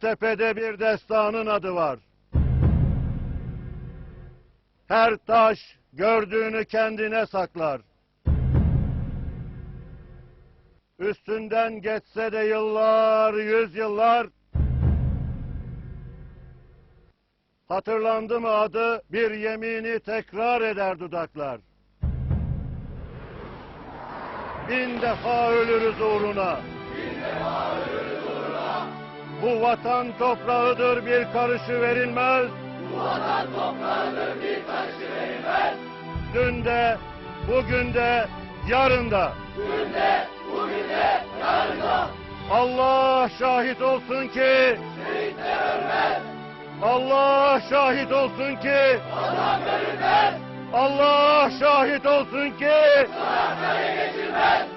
tepede bir destanın adı var. Her taş gördüğünü kendine saklar. Üstünden geçse de yıllar, yüzyıllar, hatırlandı mı adı bir yemini tekrar eder dudaklar. Bin defa ölürüz uğruna. Bu vatan toprağıdır bir karışı verilmez. Bu vatan toprağıdır bir karışı verilmez. Dün de, bugün de, yarın da. Dün de, bugün de, yarın da. Allah şahit olsun ki. Şehitler ölmez. Allah şahit olsun ki. Allah ölmez. Allah şahit olsun ki. Savaşları geçilmez.